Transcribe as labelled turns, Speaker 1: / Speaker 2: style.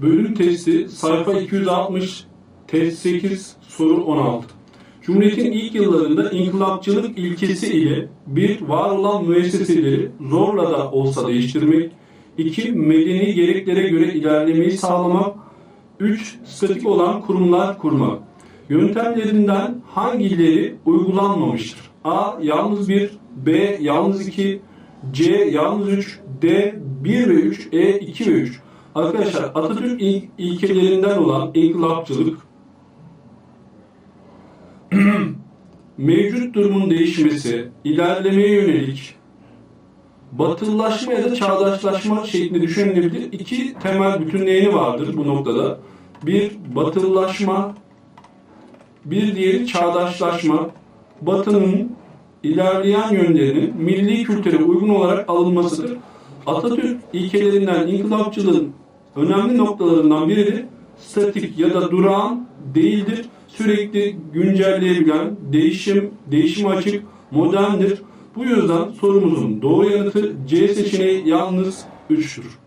Speaker 1: Bölüm testi sayfa 260 test 8 soru 16. Cumhuriyetin ilk yıllarında inkılapçılık ilkesi ile bir var olan müesseseleri zorla da olsa değiştirmek, iki medeni gereklere göre ilerlemeyi sağlamak, üç statik olan kurumlar kurmak. Yöntemlerinden hangileri uygulanmamıştır? A. Yalnız 1, B. Yalnız 2, C. Yalnız 3, D. 1 ve 3, E. 2 ve 3. Arkadaşlar Atatürk il- ilkelerinden olan inkılapçılık mevcut durumun değişmesi, ilerlemeye yönelik batılılaşma ya da çağdaşlaşma şeklinde düşünülebilir. İki temel bütünleyeni vardır bu noktada. Bir batılılaşma, bir diğeri çağdaşlaşma. Batının ilerleyen yönlerinin milli kültüre uygun olarak alınmasıdır. Atatürk ilkelerinden inkılapçılığın önemli noktalarından biri de statik ya da durağan değildir. Sürekli güncelleyebilen, değişim, değişim açık, moderndir. Bu yüzden sorumuzun doğru yanıtı C seçeneği yalnız 3'tür.